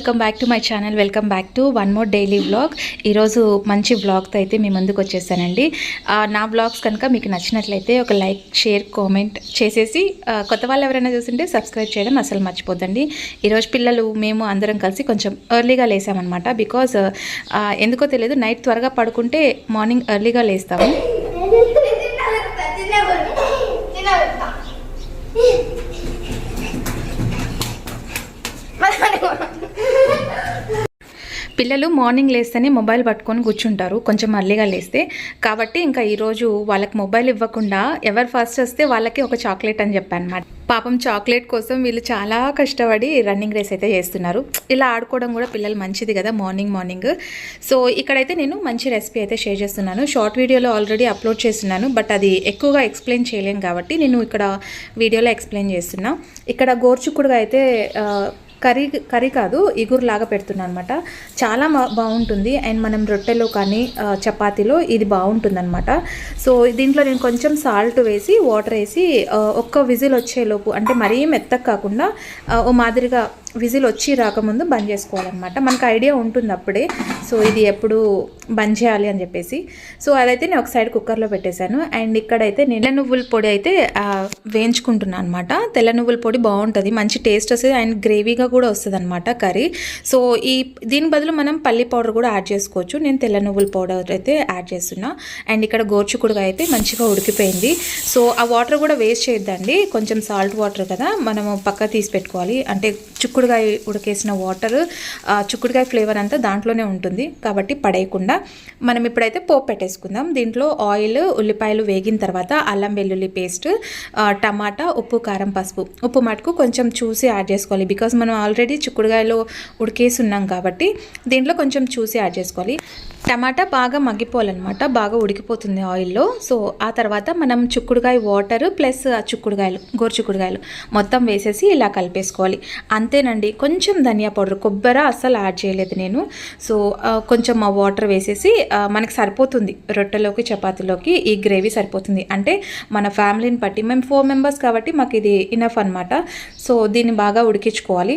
Welcome back to my channel. Welcome back to one more daily blog ఈరోజు మంచి వ్లాగ్తో అయితే మీ ముందుకు వచ్చేసానండి. నా బ్లాగ్స్ కనుక మీకు నచ్చినట్లయితే ఒక లైక్ షేర్ కామెంట్ చేసేసి కొత్త వాళ్ళు ఎవరైనా చూస్తుంటే సబ్స్క్రైబ్ చేయడం అసలు మర్చిపోద్దండి. ఈరోజు పిల్లలు మేము అందరం కలిసి కొంచెం ఎర్లీగా లేసామన్నమాట. బికాజ్ ఎందుకో తెలియదు నైట్ త్వరగా పడుకుంటే మార్నింగ్ ఎర్లీగా లేస్తాము. పిల్లలు మార్నింగ్ లేస్తేనే మొబైల్ పట్టుకొని కూర్చుంటారు కొంచెం అర్లీగా లేస్తే. కాబట్టి ఇంకా ఈరోజు వాళ్ళకి మొబైల్ ఇవ్వకుండా ఎవరు ఫస్ట్ వస్తే వాళ్ళకి ఒక చాక్లెట్ అని చెప్పాను అనమాట పాపం చాక్లెట్ కోసం వీళ్ళు చాలా కష్టపడి రన్నింగ్ రేస్ అయితే చేస్తున్నారు. ఇలా ఆడుకోవడం కూడా పిల్లలు మంచిది కదా మార్నింగ్ మార్నింగ్ సో ఇక్కడైతే నేను మంచి రెసిపీ అయితే షేర్ చేస్తున్నాను. షార్ట్ వీడియోలో ఆల్రెడీ అప్లోడ్ చేస్తున్నాను బట్ అది ఎక్కువగా ఎక్స్ప్లెయిన్ చేయలేము కాబట్టి నేను ఇక్కడ వీడియోలో ఎక్స్ప్లెయిన్ చేస్తున్నా. ఇక్కడ గోర్చుకుడుగా అయితే కర్రీ కర్రీ కాదు ఇగురులాగా పెడుతున్నాను అనమాట చాలా బాగుంటుంది. అండ్ మనం రొట్టెలో కానీ చపాతీలో ఇది బాగుంటుంది అనమాట సో దీంట్లో నేను కొంచెం సాల్ట్ వేసి వాటర్ వేసి ఒక్క విజిల్ వచ్చేలోపు అంటే మరీ మెత్తగా కాకుండా ఓ మాదిరిగా విజిల్ వచ్చి రాకముందు బంద్ చేసుకోవాలన్నమాట. మనకు ఐడియా ఉంటుంది అప్పుడే. సో ఇది ఎప్పుడు బంద్ చేయాలి అని చెప్పేసి. సో అదైతే నేను ఒక సైడ్ కుక్కర్లో పెట్టేశాను. అండ్ ఇక్కడైతే నేను తెల్ల నువ్వుల పొడి అయితే వేయించుకుంటున్నాను అనమాట తెల్ల నువ్వుల పొడి బాగుంటుంది. మంచి టేస్ట్ వస్తుంది. అండ్ గ్రేవీగా కూడా వస్తుంది అనమాట కర్రీ. సో ఈ దీని బదులు మనం పల్లి పౌడర్ కూడా యాడ్ చేసుకోవచ్చు. నేను తెల్ల నువ్వుల పౌడర్ అయితే యాడ్ చేస్తున్నా. అండ్ ఇక్కడ గోర్చుకుడుగా అయితే మంచిగా ఉడికిపోయింది. సో ఆ వాటర్ కూడా వేస్ట్ చేయొద్దండి. కొంచెం సాల్ట్ వాటర్ కదా మనము పక్క తీసి పెట్టుకోవాలి. అంటే చుక్కుడుగాయ ఉడికేసిన వాటర్ చుక్కుడుగాయ ఫ్లేవర్ అంతా దాంట్లోనే ఉంటుంది. కాబట్టి పడేయకుండా మనం ఇప్పుడైతే పోపు పెట్టేసుకుందాం. దీంట్లో ఆయిల్ ఉల్లిపాయలు వేగిన తర్వాత అల్లం వెల్లుల్లి పేస్ట్ టమాటా ఉప్పు కారం పసుపు. ఉప్పు మటుకు కొంచెం చూసి యాడ్ చేసుకోవాలి. బికాజ్ మనం ఆల్రెడీ చిక్కుడుగాయలో ఉడికేసి ఉన్నాం కాబట్టి దీంట్లో కొంచెం చూసి యాడ్ చేసుకోవాలి. టమాటా బాగా మగ్గిపోవాలన్నమాట బాగా ఉడికిపోతుంది ఆయిల్లో. సో ఆ తర్వాత మనం చిక్కుడుగాయ వాటర్ ప్లస్ ఆ చిక్కుడుగాయలు గోరుచిక్కుడుగాయలు మొత్తం వేసేసి ఇలా కలిపేసుకోవాలి. అంతేనండి కొంచెం ధనియా పౌడర్ కొబ్బరి అస్సలు యాడ్ చేయలేదు నేను. సో కొంచెం ఆ వాటర్ వేసేసి మనకు సరిపోతుంది రొట్టెలోకి చపాతీలోకి ఈ గ్రేవీ సరిపోతుంది. అంటే మన ఫ్యామిలీని బట్టి మేము ఫోర్ మెంబర్స్ కాబట్టి మాకు ఇది ఇనఫ్ అనమాట సో దీన్ని బాగా ఉడికించుకోవాలి.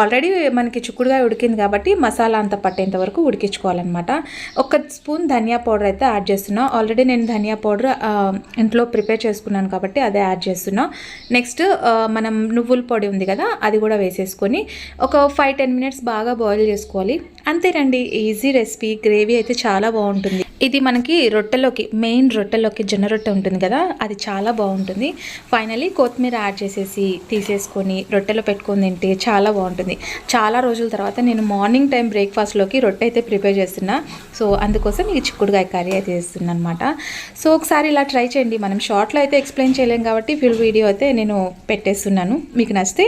ఆల్రెడీ మనకి చిక్కుడుగా ఉడికింది కాబట్టి మసాలా అంతా పట్టేంత వరకు ఉడికించుకోవాలన్నమాట. ఒక స్పూన్ ధనియా పౌడర్ అయితే యాడ్ చేస్తున్నా. ఆల్రెడీ నేను ధనియా పౌడర్ ఇంట్లో ప్రిపేర్ చేసుకున్నాను కాబట్టి అదే యాడ్ చేస్తున్నా. నెక్స్ట్ మనం నువ్వుల పొడి ఉంది కదా అది కూడా వేసేసుకొని ఒక ఫైవ్ టెన్ మినిట్స్ బాగా బాయిల్ చేసుకోవాలి. అంతేనండి ఈజీ రెసిపీ. గ్రేవీ అయితే చాలా బాగుంటుంది. ఇది మనకి రొట్టెలోకి మెయిన్ రొట్టెలోకి జొన్న రొట్టె ఉంటుంది కదా అది చాలా బాగుంటుంది. ఫైనలీ కొత్తిమీర యాడ్ చేసేసి తీసేసుకొని రొట్టెలో పెట్టుకొని తింటే చాలా బాగుంటుంది. చాలా రోజుల తర్వాత నేను మార్నింగ్ టైం బ్రేక్ఫాస్ట్లోకి రొట్టె అయితే ప్రిపేర్ చేస్తున్నా. సో అందుకోసం ఈ చిక్కుడుగాయ కర్రీ అయితే చేస్తున్నాను అనమాట సో ఒకసారి ఇలా ట్రై చేయండి. మనం షార్ట్లో అయితే ఎక్స్ప్లెయిన్ చేయలేం కాబట్టి ఫుల్ వీడియో అయితే నేను పెట్టేస్తున్నాను. మీకు నచ్చితే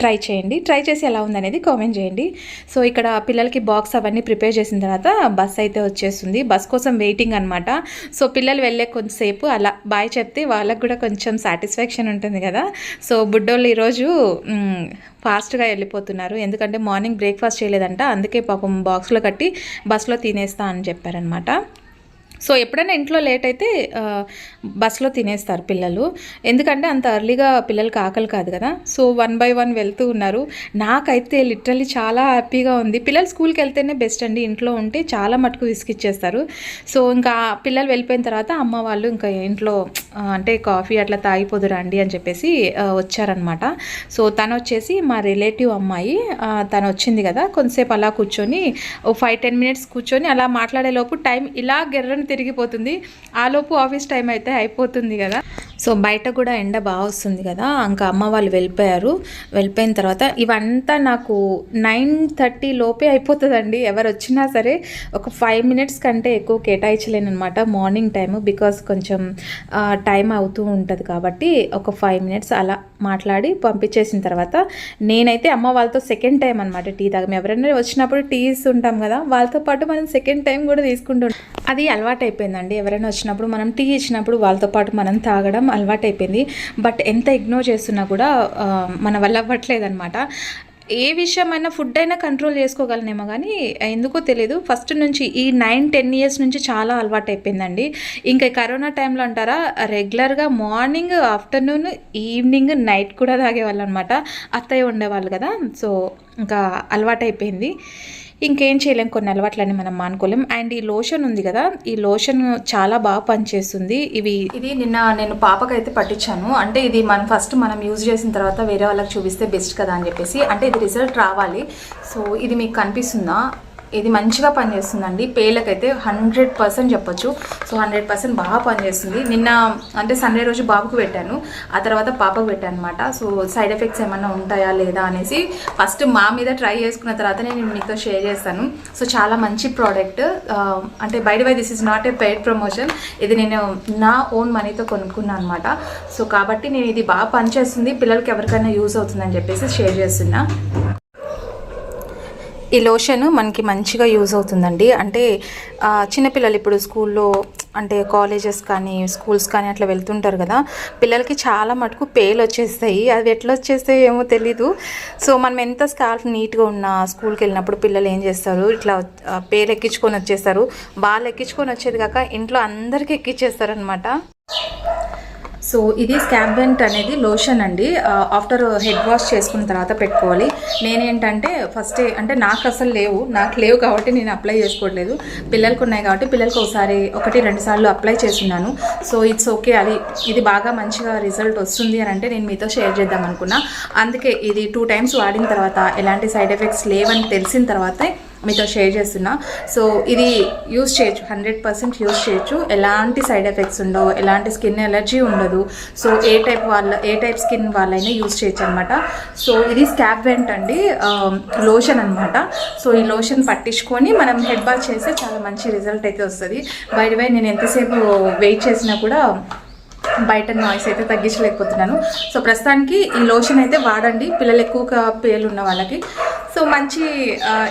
ట్రై చేయండి. ట్రై చేసి ఎలా ఉందనేది కామెంట్ చేయండి. సో ఇక్కడ పిల్లలకి బాక్స్ అవన్నీ ప్రిపేర్ చేసిన తర్వాత బస్ అయితే వచ్చేస్తుంది. బస్ కోసం వెయిటింగ్ అనమాట సో పిల్లలు వెళ్ళే కొంతసేపు అలా బాయ్ చెప్తే వాళ్ళకు కూడా కొంచెం సాటిస్ఫాక్షన్ ఉంటుంది కదా. సో బుడ్డోళ్ళు ఈరోజు ఫాస్ట్గా వెళ్ళిపోతున్నారు. ఎందుకంటే మార్నింగ్ బ్రేక్ఫాస్ట్ చేయలేదంట. అందుకే పాపం బాక్స్లో కట్టి బస్లో తినేస్తా అని చెప్పారనమాట సో ఎప్పుడైనా ఇంట్లో లేట్ అయితే బస్సులో బస్లో తినేస్తారు పిల్లలు. ఎందుకంటే అంత అర్లీగా పిల్లలకి ఆకలి కాదు కదా. సో వన్ బై వన్ వెళ్తూ ఉన్నారు. నాకైతే లిటరలీ చాలా హ్యాపీగా ఉంది. పిల్లలు స్కూల్కి వెళ్తేనే బెస్ట్ అండి. ఇంట్లో ఉంటే చాలా మటుకు విసిగిచ్చేస్తారు సో ఇంకా పిల్లలు వెళ్ళిపోయిన తర్వాత అమ్మ వాళ్ళు ఇంకా ఇంట్లో అంటే కాఫీ అట్లా తాగిపోదు రండి అని చెప్పేసి వచ్చారనమాట సో తను వచ్చేసి మా రిలేటివ్ అమ్మాయి తను వచ్చింది కదా. కొంతసేపు అలా కూర్చొని ఓ ఫైవ్ టెన్ మినిట్స్ కూర్చొని అలా మాట్లాడేలోపు టైం ఇలా గెర్రని తిరిగిపోతుంది. ఆ లోపు ఆఫీస్ టైం అయితే అయిపోతుంది కదా. సో బయట కూడా ఎండ బాగా వస్తుంది కదా ఇంకా అమ్మ వాళ్ళు వెళ్ళిపోయారు. వెళ్ళిపోయిన తర్వాత ఇవంతా నాకు నైన్ థర్టీ లోపే అయిపోతుందండి. ఎవరు వచ్చినా సరే ఒక ఫైవ్ మినిట్స్ కంటే ఎక్కువ కేటాయించలేను అనమాట మార్నింగ్ టైం బికాస్ కొంచెం టైం అవుతూ ఉంటుంది కాబట్టి ఒక ఫైవ్ మినిట్స్ అలా మాట్లాడి పంపించేసిన తర్వాత నేనైతే అమ్మ వాళ్ళతో సెకండ్ టైం అనమాట టీ తాగం ఎవరైనా వచ్చినప్పుడు టీ ఇస్తుంటాం కదా వాళ్ళతో పాటు మనం సెకండ్ టైం కూడా తీసుకుంటుంటాం అది అలవాటు అయిపోయిందండి ఎవరైనా వచ్చినప్పుడు మనం టీ ఇచ్చినప్పుడు వాళ్ళతో పాటు మనం తాగడం అలవాటు అయిపోయింది బట్ ఎంత ఇగ్నోర్ చేస్తున్నా కూడా మన వల్ల అవ్వట్లేదు అనమాట ఏ విషయమైనా ఫుడ్ అయినా కంట్రోల్ చేసుకోగలనేమో కానీ ఎందుకో తెలియదు ఫస్ట్ నుంచి ఈ నైన్ టెన్ ఇయర్స్ నుంచి చాలా అలవాటు అయిపోయిందండి ఇంకా ఈ కరోనా టైంలో అంటారా రెగ్యులర్గా మార్నింగ్ ఆఫ్టర్నూన్ ఈవినింగ్ నైట్ కూడా తాగేవాళ్ళు అనమాట అత్తయ్య ఉండేవాళ్ళు కదా సో ఇంకా అలవాటైపోయింది. ఇంకేం చేయలేం కొన్ని అలవాట్లని మనం మానుకోలేం. అండ్ ఈ లోషన్ ఉంది కదా ఈ లోషన్ చాలా బాగా పనిచేస్తుంది. ఇవి ఇది నిన్న నేను పాపకైతే పట్టించాను. అంటే ఇది మనం ఫస్ట్ మనం యూజ్ చేసిన తర్వాత వేరే వాళ్ళకి చూపిస్తే బెస్ట్ కదా అని చెప్పేసి. అంటే ఇది రిజల్ట్ రావాలి. సో ఇది మీకు కనిపిస్తుందా? ఇది మంచిగా పనిచేస్తుందండి. పేలకైతే హండ్రెడ్ పర్సెంట్ చెప్పొచ్చు. సో హండ్రెడ్ పర్సెంట్ బాగా పనిచేస్తుంది. నిన్న అంటే సండే రోజు బాబుకు పెట్టాను. ఆ తర్వాత పాపకు పెట్టాను అనమాట సో సైడ్ ఎఫెక్ట్స్ ఏమైనా ఉంటాయా లేదా అనేసి ఫస్ట్ మా మీద ట్రై చేసుకున్న తర్వాత నేను మీతో షేర్ చేస్తాను. సో చాలా మంచి ప్రోడక్ట్. అంటే బయట by this is not a paid promotion. ఇది నేను నా ఓన్ మనీతో కొనుక్కున్నాను అనమాట సో కాబట్టి నేను ఇది బాగా పనిచేస్తుంది. పిల్లలకి ఎవరికైనా యూజ్ అవుతుందని చెప్పేసి షేర్ చేస్తున్నా. ఈ లోషన్ మనకి మంచిగా యూజ్ అవుతుందండి. అంటే చిన్నపిల్లలు ఇప్పుడు స్కూల్లో అంటే కాలేజెస్ కానీ స్కూల్స్ కానీ అట్లా వెళ్తుంటారు కదా. పిల్లలకి చాలా మటుకు పేలు వచ్చేస్తాయి. అవి ఎట్లా వచ్చేస్తాయి ఏమో తెలీదు. సో మనం ఎంత స్కాల్ఫ్ నీట్గా ఉన్న స్కూల్కి వెళ్ళినప్పుడు పిల్లలు ఏం చేస్తారు? ఇట్లా పేలు ఎక్కించుకొని వచ్చేస్తారు. వాళ్ళు ఎక్కించుకొని వచ్చేది కాక ఇంట్లో అందరికీ ఎక్కించేస్తారు అనమాట సో ఇది స్కాబ్వెంట్ అనేది లోషన్ అండి. ఆఫ్టర్ హెడ్ వాష్ చేసుకున్న తర్వాత పెట్టుకోవాలి. నేనేంటంటే ఫస్ట్ అంటే నాకు అసలు లేవు. నాకు లేవు కాబట్టి నేను అప్లై చేసుకోవట్లేదు. పిల్లలకు ఉన్నాయి కాబట్టి పిల్లలకు ఒకసారి ఒకటి రెండు సార్లు అప్లై చేస్తున్నాను. So it's okay. అది ఇది బాగా మంచిగా రిజల్ట్ వస్తుంది అని అంటే నేను మీతో షేర్ చేద్దాం అనుకున్నా. అందుకే ఇది టూ టైమ్స్ వాడిన తర్వాత ఎలాంటి సైడ్ ఎఫెక్ట్స్ లేవని తెలిసిన తర్వాతే మీతో షేర్ చేస్తున్నా. సో ఇది యూస్ చేయొచ్చు హండ్రెడ్ పర్సెంట్ యూస్ చేయొచ్చు. ఎలాంటి సైడ్ ఎఫెక్ట్స్ ఉండవు ఎలాంటి స్కిన్ ఎలర్జీ ఉండదు. సో ఏ టైప్ వాళ్ళ ఏ టైప్ స్కిన్ వాళ్ళైనా యూస్ చేయొచ్చు అనమాట సో ఇది స్కాప్ వెంట్ అండి. లోషన్ అనమాట సో ఈ లోషన్ పట్టించుకొని మనం హెడ్ బాత్ చేస్తే చాలా మంచి రిజల్ట్ అయితే వస్తుంది. బయట బై నేను ఎంతసేపు వెయిట్ చేసినా కూడా బయట నాయిస్ అయితే తగ్గించలేకపోతున్నాను. సో ప్రస్తుతానికి ఈ లోషన్ అయితే వాడండి. పిల్లలు ఎక్కువగా పేలు ఉన్న వాళ్ళకి. సో మంచి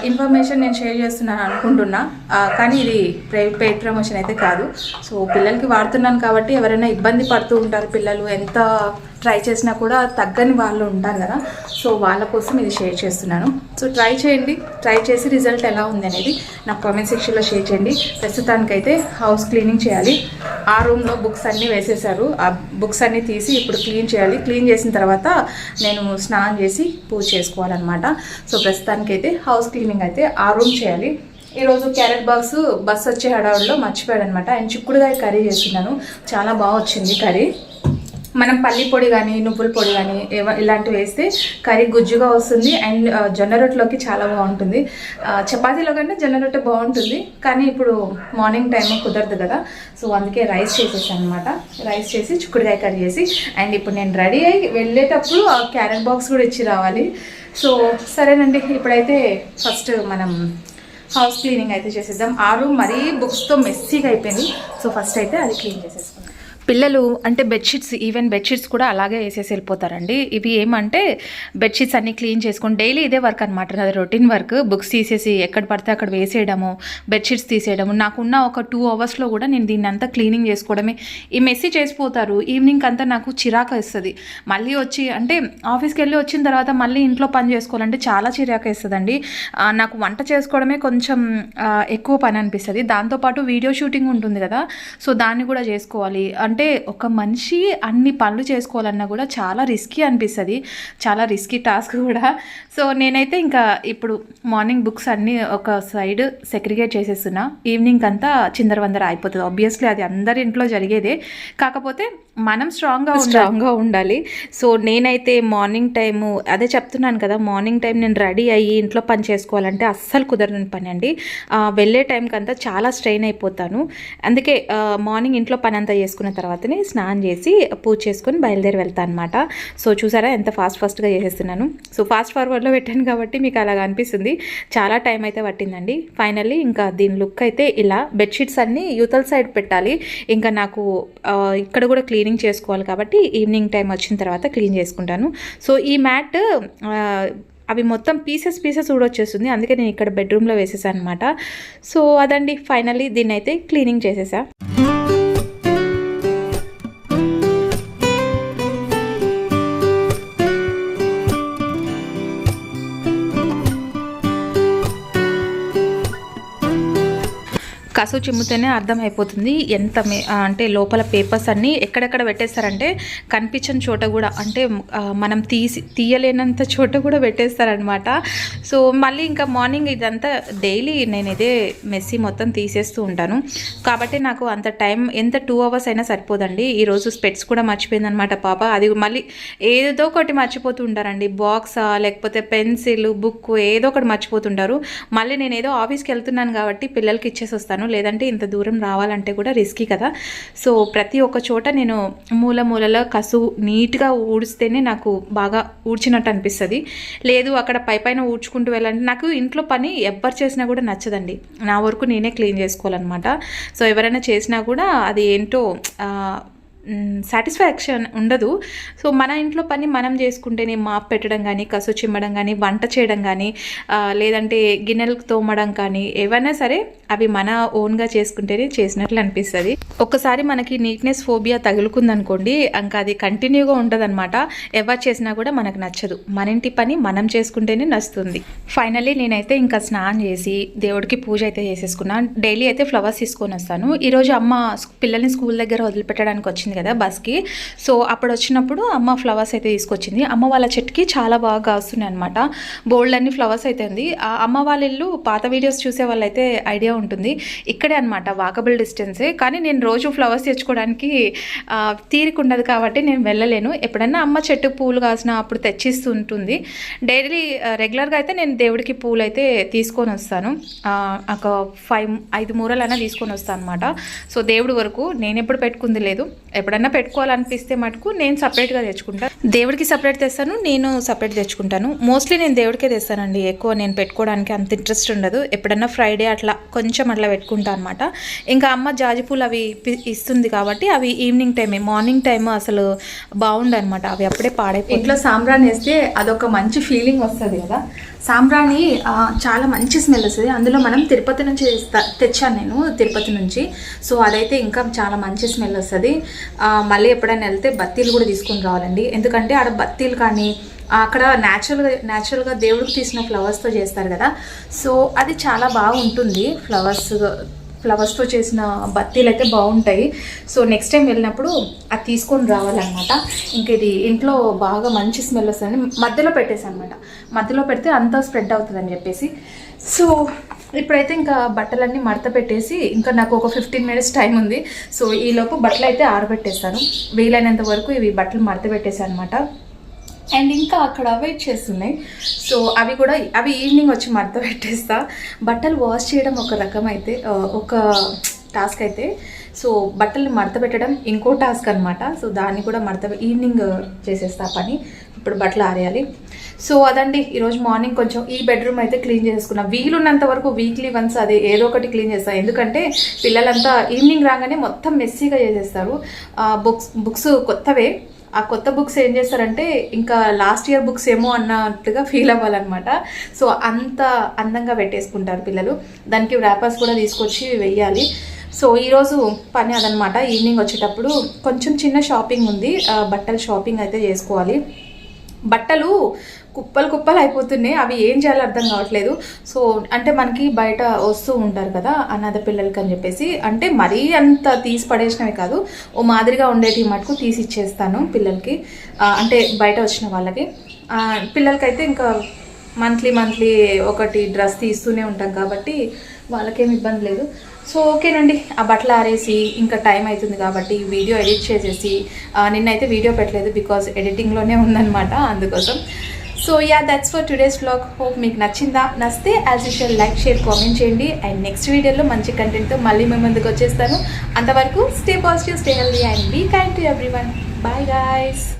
ఇన్ఫర్మేషన్ నేను షేర్ చేస్తున్నాను అనుకుంటున్నా. కానీ ఇది పెయిడ్ ప్రమోషన్ అయితే కాదు. సో పిల్లలకి వాడుతున్నాను కాబట్టి ఎవరైనా ఇబ్బంది పడుతూ ఉంటారు పిల్లలు ఎంత ట్రై చేసినా కూడా తగ్గని వాళ్ళు ఉంటారు కదా. సో వాళ్ళ కోసం ఇది షేర్ చేస్తున్నాను. సో ట్రై చేయండి. ట్రై చేసి రిజల్ట్ ఎలా ఉంది అనేది నాకు కామెంట్ సెక్షన్లో షేర్ చేయండి. ప్రస్తుతానికైతే హౌస్ క్లీనింగ్ చేయాలి. ఆ రూమ్లో బుక్స్ అన్నీ వేసేసారు ఆ బుక్స్ అన్నీ తీసి ఇప్పుడు క్లీన్ చేయాలి. క్లీన్ చేసిన తర్వాత నేను స్నానం చేసి పూజ చేసుకోవాలన్నమాట. సో ప్రస్తుతానికైతే హౌస్ క్లీనింగ్ అయితే ఆ రూమ్ చేయాలి. ఈరోజు క్యారెట్ బాక్స్ బస్ వచ్చే హడావుడిలో మర్చిపోయాడు అనమాట ఆయన చిక్కుడుగా కర్రీ చేస్తున్నాను. చాలా బాగా వచ్చింది కర్రీ. మనం పల్లి పొడి కానీ నువ్వుల పొడి కానీ ఇలాంటివి వేస్తే కర్రీ గుజ్జుగా వస్తుంది అండ్ జొన్న రొట్టెలోకి చాలా బాగుంటుంది. చపాతీలో కంటే జొన్న రొట్టె బాగుంటుంది కానీ ఇప్పుడు మార్నింగ్ టైం కుదరదు కదా. సో అందుకే రైస్ చేసేసాను అనమాట రైస్ చేసి చిక్కుడుకాయ కర్రీ చేసి అండ్ ఇప్పుడు నేను రెడీ అయ్యి వెళ్ళేటప్పుడు ఆ క్యారెట్ బాక్స్ కూడా ఇచ్చి రావాలి. సో సరేనండి ఇప్పుడైతే ఫస్ట్ మనం హౌస్ క్లీనింగ్ అయితే చేసేద్దాం. ఆ రూమ్ మరీ బుక్స్తో మెస్సీగా అయిపోయింది. సో ఫస్ట్ అయితే అది క్లీన్ చేసేస్తాం. పిల్లలు అంటే బెడ్షీట్స్ ఈవెన్ బెడ్షీట్స్ కూడా అలాగే వేసేసి వెళ్ళిపోతారండి. ఇవి ఏమంటే బెడ్షీట్స్ అన్ని క్లీన్ చేసుకొని డైలీ ఇదే వర్క్ అనమాట అది రొటీన్ వర్క్. బుక్స్ తీసేసి ఎక్కడ పడితే అక్కడ వేసేయడము బెడ్షీట్స్ తీసేయడము. నాకున్న ఒక టూ అవర్స్లో కూడా నేను దీన్ని అంతా క్లీనింగ్ చేసుకోవడమే. ఈ మెస్సీ చేసిపోతారు. ఈవినింగ్ అంతా నాకు చిరాకు ఇస్తుంది మళ్ళీ వచ్చి అంటే ఆఫీస్కి వెళ్ళి వచ్చిన తర్వాత మళ్ళీ ఇంట్లో పని చేసుకోవాలంటే చాలా చిరాకు వేస్తుందండి. నాకు వంట చేసుకోవడమే కొంచెం ఎక్కువ పని అనిపిస్తుంది. దాంతోపాటు వీడియో షూటింగ్ ఉంటుంది కదా. సో దాన్ని కూడా చేసుకోవాలి. అంటే ఒక మనిషి అన్ని పనులు చేసుకోవాలన్నా కూడా చాలా రిస్కీ అనిపిస్తుంది. చాలా రిస్కీ టాస్క్ కూడా. సో నేనైతే ఇంకా ఇప్పుడు మార్నింగ్ బుక్స్ అన్నీ ఒక సైడ్ సెగ్రిగేట్ చేసేస్తున్నా. ఈవినింగ్ అంతా చిందరవందర అయిపోతుంది. ఆబ్వియస్లీ అది అందరి ఇంట్లో జరిగేదే. కాకపోతే మనం స్ట్రాంగ్గా స్ట్రాంగ్గా ఉండాలి. సో నేనైతే మార్నింగ్ టైము అదే చెప్తున్నాను కదా మార్నింగ్ టైం నేను రెడీ అయ్యి ఇంట్లో పని చేసుకోవాలంటే అస్సలు కుదరని పని అండి. వెళ్ళే టైంకి అంతా చాలా స్ట్రెయిన్ అయిపోతాను. అందుకే మార్నింగ్ ఇంట్లో పని అంతా చేసుకున్న తర్వాతనే స్నానం చేసి పూజ చేసుకొని బయలుదేరి వెళ్తాను అనమాట సో చూసారా ఎంత ఫాస్ట్ ఫాస్ట్గా చేసేస్తున్నాను. సో ఫాస్ట్ ఫార్వర్డ్లో పెట్టాను కాబట్టి మీకు అలాగ అనిపిస్తుంది. చాలా టైం అయితే పట్టిందండి. ఫైనల్లీ ఇంకా దీని లుక్ అయితే ఇలా బెడ్షీట్స్ అన్నీ యూతల్ సైడ్ పెట్టాలి. ఇంకా నాకు ఇక్కడ కూడా క్లీనింగ్ చేసుకోవాలి కాబట్టి ఈవినింగ్ టైం వచ్చిన తర్వాత క్లీన్ చేసుకుంటాను. సో ఈ మ్యాట్ అవి మొత్తం పీసెస్ పీసెస్ ఊడొచ్చేస్తుంది అందుకే నేను ఇక్కడ బెడ్రూమ్లో వేసేసాను అనమాట సో అదండి. ఫైనల్లీ దీన్ని అయితే క్లీనింగ్ చేసేసా. కసు చిమ్ముతేనే అర్థమైపోతుంది. ఎంత అంటే లోపల పేపర్స్ అన్నీ ఎక్కడెక్కడ పెట్టేస్తారంటే కనిపించని చోట కూడా అంటే మనం తీసి తీయలేనంత చోట కూడా పెట్టేస్తారనమాట సో మళ్ళీ ఇంకా మార్నింగ్ ఇదంతా డైలీ నేను ఇదే మెస్సీ మొత్తం తీసేస్తూ ఉంటాను. కాబట్టి నాకు అంత టైం ఎంత టూ అవర్స్ అయినా సరిపోదండి. ఈరోజు స్పెట్స్ కూడా మర్చిపోయిందనమాట పాప. అది మళ్ళీ ఏదో ఒకటి మర్చిపోతూ ఉంటారండి. బాక్సా లేకపోతే పెన్సిల్ బుక్ ఏదో ఒకటి మర్చిపోతుంటారు. మళ్ళీ నేను ఏదో ఆఫీస్కి వెళ్తున్నాను కాబట్టి పిల్లలకి ఇచ్చేసి వస్తాను లేదంటే ఇంత దూరం రావాలంటే కూడా రిస్కీ కదా. సో ప్రతి ఒక్క చోట నేను మూల మూలలో కసు నీట్గా ఊడిస్తేనే నాకు బాగా ఊడ్చినట్టు అనిపిస్తుంది. లేదు అక్కడ పై పైన ఊడ్చుకుంటూ వెళ్ళాలంటే నాకు ఇంట్లో పని ఎవ్వరు చేసినా కూడా నచ్చదండి. నా వరకు నేనే క్లీన్ చేసుకోవాలన్నమాట. సో ఎవరైనా చేసినా కూడా అది ఏంటో సాటిస్ఫాక్షన్ ఉండదు. సో మన ఇంట్లో పని మనం చేసుకుంటేనే మాప్ పెట్టడం కానీ కసు చిమ్మడం కానీ వంట చేయడం కానీ లేదంటే గిన్నెలు తోమడం కానీ ఏవైనా సరే అవి మన ఓన్గా చేసుకుంటేనే చేసినట్లు అనిపిస్తుంది. ఒక్కసారి మనకి నీట్నెస్ ఫోబియా తగులుకుందనుకోండి ఇంకా అది కంటిన్యూగా ఉంటుందన్నమాట ఎవరు చేసినా కూడా మనకు నచ్చదు. మన ఇంటి పని మనం చేసుకుంటేనే నచ్చుతుంది. ఫైనల్లీ నేనైతే ఇంకా స్నానం చేసి దేవుడికి పూజ అయితే చేసేసుకున్నాను డైలీ అయితే ఫ్లవర్స్ తీసుకొని వస్తాను. ఈరోజు అమ్మ పిల్లల్ని స్కూల్ దగ్గర వదిలిపెట్టడానికి వచ్చింది కదా బస్కి. సో అప్పుడు వచ్చినప్పుడు అమ్మ ఫ్లవర్స్ అయితే తీసుకొచ్చింది. అమ్మ వాళ్ళ చెట్టుకి చాలా బాగా కాస్తున్నాయి అనమాట బోల్డ్ అన్ని ఫ్లవర్స్ అయితే ఉంది ఆ అమ్మ వాళ్ళ ఇల్లు పాత వీడియోస్ చూసే వాళ్ళైతే ఐడియా ఉంటుంది. ఇక్కడే అనమాట వాకబుల్ డిస్టెన్సే. కానీ నేను రోజు ఫ్లవర్స్ తెచ్చుకోవడానికి తీరిక ఉండదు కాబట్టి నేను వెళ్ళలేను. ఎప్పుడన్నా అమ్మ చెట్టు పూలు కాసిన అప్పుడు తెచ్చిస్తుంటుంది. డైలీ రెగ్యులర్గా అయితే నేను దేవుడికి పూలు అయితే తీసుకొని వస్తాను. ఒక ఫైవ్ ఐదు మూరలైనా తీసుకొని వస్తాను అనమాట సో దేవుడి వరకు నేను ఎప్పుడు పెట్టుకుంది లేదు. ఎప్పుడన్నా పెట్టుకోవాలనిపిస్తే మటుకు నేను సపరేట్గా తెచ్చుకుంటాను దేవుడికి సపరేట్ తెస్తాను నేను సపరేట్ తెచ్చుకుంటాను. మోస్ట్లీ నేను దేవుడికే తెస్తానండి. ఎక్కువ నేను పెట్టుకోవడానికి అంత ఇంట్రెస్ట్ ఉండదు. ఎప్పుడన్నా ఫ్రైడే అట్లా కొంచెం అట్లా పెట్టుకుంటాను అనమాట ఇంకా అమ్మ జాజి పూలు అవి ఇస్తుంది కాబట్టి అవి ఈవినింగ్ టైమే మార్నింగ్ టైం అసలు బాగుండనమాట అవి అప్పుడే పాడైపోయి ఇంట్లో సాంబ్రాన్ వేస్తే అదొక మంచి ఫీలింగ్ వస్తుంది కదా. సాంబ్రాణి చాలా మంచి స్మెల్ వస్తుంది. అందులో మనం తిరుపతి నుంచి తెచ్చాను నేను తిరుపతి నుంచి. సో అదైతే ఇంకా చాలా మంచి స్మెల్ వస్తుంది. మళ్ళీ ఎప్పుడైనా వెళ్తే బత్తీలు కూడా తీసుకుని రావాలండి. ఎందుకంటే ఆడ బత్తీలు కానీ అక్కడ న్యాచురల్గా న్యాచురల్గా దేవుడికి తీసిన ఫ్లవర్స్తో చేస్తారు కదా. సో అది చాలా బాగుంటుంది ఫ్లవర్స్ ఫ్లవర్స్తో చేసిన బత్తీలు అయితే బాగుంటాయి. సో నెక్స్ట్ టైం వెళ్ళినప్పుడు అది తీసుకొని రావాలన్నమాట. ఇంక ఇది ఇంట్లో బాగా మంచి స్మెల్ వస్తుంది మధ్యలో పెట్టేసి అనమాట మధ్యలో పెడితే అంతా స్ప్రెడ్ అవుతుందని చెప్పేసి. సో ఇప్పుడైతే ఇంకా బట్టలన్నీ మడత పెట్టేసి ఇంకా నాకు ఒక ఫిఫ్టీన్ మినిట్స్ టైం ఉంది. సో ఈలోపు బట్టలు అయితే ఆరబెట్టేస్తాను వీలైనంత వరకు ఇవి బట్టలు మడత పెట్టేసాను అనమాట అండ్ ఇంకా అక్కడ వెయిట్ చేస్తున్నాయి. సో అవి కూడా అవి ఈవినింగ్ వచ్చి మడత పెట్టేస్తా. బట్టలు వాష్ చేయడం ఒక రకం అయితే ఒక టాస్క్ అయితే. సో బట్టలు మడత పెట్టడం ఇంకో టాస్క్ అనమాట సో దాన్ని కూడా మడత ఈవినింగ్ చేసేస్తా పని. ఇప్పుడు బట్టలు ఆరేయాలి. సో అదండి ఈరోజు మార్నింగ్ కొంచెం ఈ బెడ్రూమ్ అయితే క్లీన్ చేసుకున్నా. వీలున్నంత వరకు వీక్లీ వన్స్ అది ఏదో ఒకటి క్లీన్ చేస్తాను ఎందుకంటే పిల్లలంతా ఈవినింగ్ రాగానే మొత్తం మెస్సీగా చేసేస్తారు. బుక్స్ బుక్స్ కొత్తవే. ఆ కొత్త బుక్స్ ఏం చేస్తారంటే ఇంకా లాస్ట్ ఇయర్ బుక్స్ ఏమో అన్నట్టుగా ఫీల్ అవ్వాలన్నమాట. సో అంత అందంగా పెట్టేసుకుంటారు పిల్లలు. దానికి ర్యాపర్స్ కూడా తీసుకొచ్చి వెయ్యాలి. సో ఈరోజు పని అదనమాట ఈవినింగ్ వచ్చేటప్పుడు కొంచెం చిన్న షాపింగ్ ఉంది. బట్టలు బట్టల షాపింగ్ అయితే చేసుకోవాలి. బట్టలు కుప్పలు కుప్పలు అయిపోతున్నాయి. అవి ఏం చేయాలో అర్థం కావట్లేదు. సో అంటే మనకి బయట వస్తూ ఉంటారు కదా అనాథ పిల్లలకి అని చెప్పేసి. అంటే మరీ అంత తీసి పడేసినవి కాదు. ఓ మాదిరిగా ఉండేటి మటుకు తీసి ఇచ్చేస్తాను పిల్లలకి. అంటే బయట వచ్చిన వాళ్ళకి. పిల్లలకైతే ఇంకా మంత్లీ మంత్లీ ఒకటి డ్రెస్ తీస్తూనే ఉంటాం కాబట్టి వాళ్ళకేం ఇబ్బంది లేదు. సో ఓకేనండి. ఆ బట్టలు ఆరేసి ఇంకా టైం అవుతుంది కాబట్టి వీడియో ఎడిట్ చేసేసి నిన్నైతే వీడియో పెట్టలేదు బికాజ్ ఎడిటింగ్లోనే ఉందన్నమాట అందుకోసం. So ya that's for today's blog hope మీకు నచ్చిందా? నచ్చితే as usual like share comment చేయండి. అండ్ నెక్స్ట్ వీడియోలో మంచి కంటెంట్తో మళ్ళీ మేము ముందుకు వచ్చేస్తాను. అంతవరకు stay positive stay healthy and be kind to everyone bye guys